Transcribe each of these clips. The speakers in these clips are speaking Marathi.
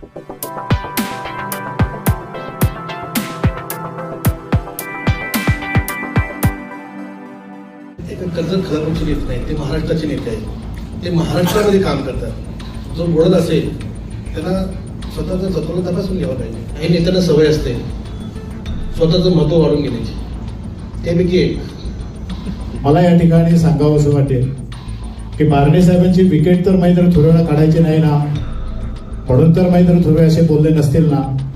ते कर्जत खलापूरचे नेते नाही ते महाराष्ट्राचे नेते आहेत. ते महाराष्ट्रामध्ये काम करतात. जो बोलत असेल त्यांना स्वतःचं स्वतःला तपासून घ्यावं पाहिजे. काही नेत्यांना सवय असते स्वतःचं महत्त्व वाढून घेण्याची. त्यापैकी एक. मला या ठिकाणी सांगावं असं वाटेल की बारणे साहेबांची विकेट तर महेंद्र थोरवेला काढायची नाही ना. म्हणून तर महेंद्र थोरवे असे बोलले नसतील ना.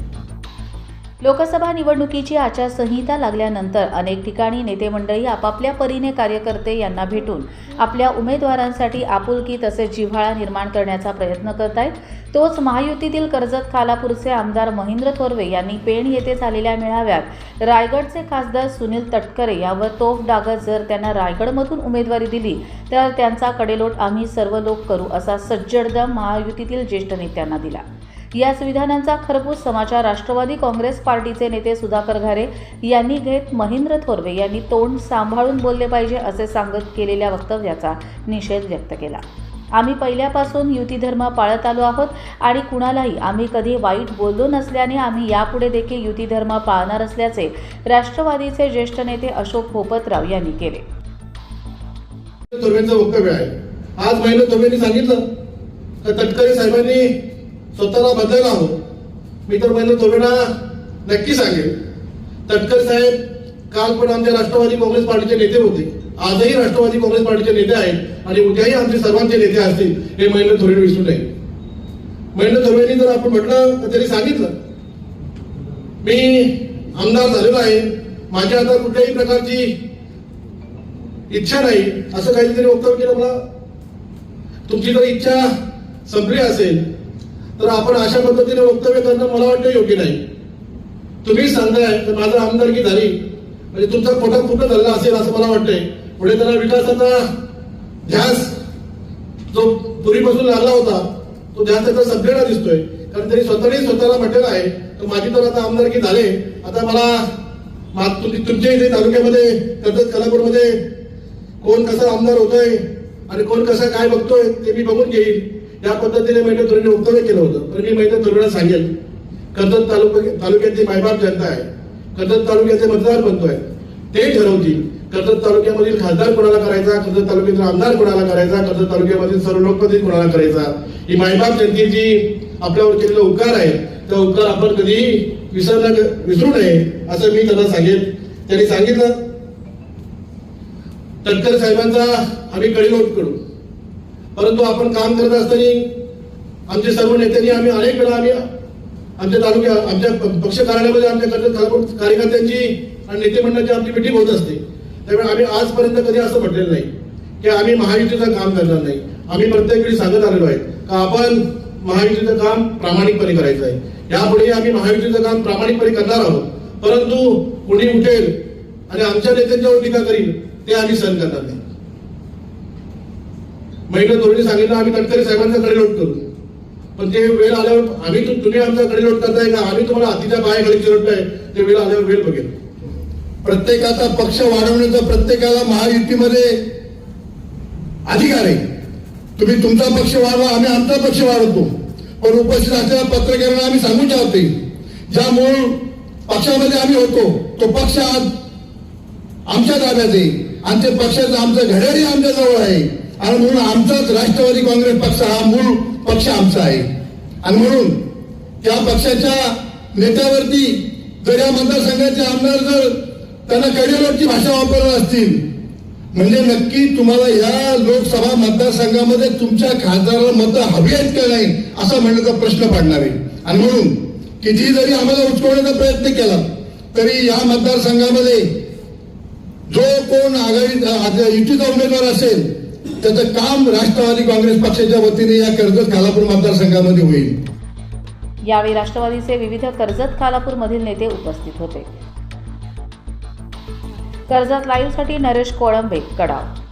लोकसभा निवडणुकीची आचारसंहिता लागल्यानंतर अनेक ठिकाणी नेते मंडळी आपापल्या परीने कार्यकर्ते यांना भेटून आपल्या उमेदवारांसाठी आपुलकी तसेच जिव्हाळा निर्माण करण्याचा प्रयत्न करत आहेत तोच महायुतीतील कर्जत खालापूरचे आमदार महेंद्र थोरवे यांनी पेण येथे झालेल्या मेळाव्यात रायगडचे खासदार सुनील तटकरे यावर तोफ डागत जर त्यांना रायगडमधून उमेदवारी दिली तर त्यांचा कडेलोट आम्ही सर्व लोक करू असा सज्जड दम महायुतीतील ज्येष्ठ नेत्यांना दिला. याच विधानांचा खरपूस समाचार राष्ट्रवादी काँग्रेस पार्टीचे नेते सुधाकर घारे यांनी घेत महेंद्र थोरवे यांनी तोंड सांभाळून बोलले पाहिजे असे सांगत केलेल्या वक्तव्याचा निषेध व्यक्त केला. आम्ही पहिल्यापासून युती धर्म पाळत आलो आहोत आणि कुणालाही आम्ही कधी वाईट बोललो नसल्याने आम्ही यापुढे देखील युती धर्म पाळणार असल्याचे राष्ट्रवादीचे ज्येष्ठ नेते अशोक भोपतराव यांनी केले. वक्तव्य आहे. आज महिला तुम्ही सांगितलं. तटकरे साहेबांनी स्वतःला बदलायला आहोत. मी तर महेंद्र तोरवेंना नक्की सांगेन. तटकर साहेब काल पण आमच्या राष्ट्रवादी काँग्रेस पार्टीचे नेते होते. आजही राष्ट्रवादी काँग्रेस पार्टीचे नेते आहेत आणि उद्याही आमचे सर्वांचे नेते असतील हे महेंद्र थोरवे विसरू नये. महेंद्र थोरेंनी जर आपण म्हटलं तर त्यांनी सांगितलं. मी आमदार झालेलो आहे. माझ्या आता कुठल्याही प्रकारची इच्छा नाही. असं काहीतरी वक्तव्य केलं मला. तुमची जर इच्छा संपली असेल तर आपण अशा पद्धतीने वक्तव्य करणं मला वाटतं योग्य नाही. तुम्ही सांगताय तर माझं आमदारकी झाली. म्हणजे तुमचा पोटात कुठं झाला असेल असं मला वाटतंय. पुढे त्याला विकासाचा ध्यास जो पूर्वीपासून लागला होता तो ध्यास त्याचा सगळ्यांना दिसतोय. कारण त्यांनी स्वतःने स्वतःला म्हटलेलं आहे तर माझी तर आता आमदारकी झाले. आता मला तुमच्या इथे तालुक्यामध्ये कर्जत कलापूरमध्ये कोण कसा आमदार होतोय आणि कोण कसा काय बघतोय ते मी बघून घेईल. या पद्धतीने महेंद्र तोरेने वक्तव्य केलं होतं. तर मी महेंद्र तोरेला सांगेल. कर्जत तालुक्या तालुक्यातली मायबाप जनता आहे. कर्जत तालुक्याचे मतदार बनतोय. ते ठरवतील. कर्जत तालुक्यामधील खासदार कोणाला करायचा? कर्जत तालुक्यातील आमदार कोणाला करायचा? कर्जत तालुक्यामधील सर्व लोकप्रतिनिधी कोणाला करायचा? ही मायबाप जनतेची आपल्यावर केलेला उपकार आहे. त्या उपकार आपण कधी विसरला विसरू नये असं मी त्यांना सांगेल त्यांनी सांगितलं तटकर साहेबांचा आम्ही कडिलोट करू. परंतु आपण काम करत असताना आमचे सर्व नेत्यांनी आम्ही अनेक वेळा आम्ही आमच्या तालुक्या आमच्या पक्ष कार्यालयामध्ये आमच्या कार्यकर्त्यांची आणि नेते मंडळाची आमची मिटिंग होत असते. त्यामुळे आम्ही आजपर्यंत कधी असं म्हटलेलं नाही की आम्ही महायुतीचं काम करणार नाही. आम्ही प्रत्येक वेळी सांगत आलेलो आहे का आपण महायुतीचं काम प्रामाणिकपणे करायचं आहे. यापुढे आम्ही महायुतीचं काम प्रामाणिकपणे करणार आहोत. परंतु कुणी उठेल आणि आमच्या नेत्यांच्यावर टीका करील ते आम्ही सहन करणार नाही. महिला धोरणी सांगितलं आम्ही तटकरे साहेबांचा कडेलोट करू. पण ते वेळ आल्यावर आम्ही तुम्ही आमचा कडेलोट करताय का? आम्ही तुम्हाला हातीच्या पायाखाली चिरडताय ते वेळ आल्यावर वेळ बघेल. प्रत्येकाचा पक्ष वाढवण्याचा प्रत्येकाला महायुतीमध्ये अधिकार आहे. तुम्ही तुमचा पक्ष वाढवा आम्ही आमचा पक्ष वाढवतो. पण उपस्थित असलेल्या पत्रकारांना आम्ही सांगू चाहते ज्या मूळ पक्षामध्ये आम्ही होतो तो पक्ष आज आमच्या ताब्यात आहे. आणि ते पक्षाचं आमचं घड्याळी आमच्या जवळ आहे. आणि म्हणून आमचाच राष्ट्रवादी काँग्रेस पक्ष हा मूळ पक्ष आमचा आहे. आणि म्हणून त्या पक्षाच्या नेत्यावरती जर या मतदारसंघाचे आमदार जर त्यांना कडिलोटची भाषा वापरत असतील म्हणजे नक्की तुम्हाला या लोकसभा मतदारसंघामध्ये तुमच्या खासदाराला मतं हवी आहेत का नाही असा म्हणण्याचा प्रश्न पडणार आहे. आणि म्हणून किती जरी आम्हाला उचकवण्याचा प्रयत्न केला तरी या मतदारसंघामध्ये जो कोण आघाडी युतीचा उमेदवार असेल त्याचं काम राष्ट्रवादी काँग्रेस पक्षाच्या वतीने या कर्जत खालापूर मतदारसंघामध्ये होईल. यावेळी राष्ट्रवादीचे विविध कर्जत खालापूर मधील नेते उपस्थित होते. कर्जत लाईव्हसाठी नरेश कोळंबे कडाव.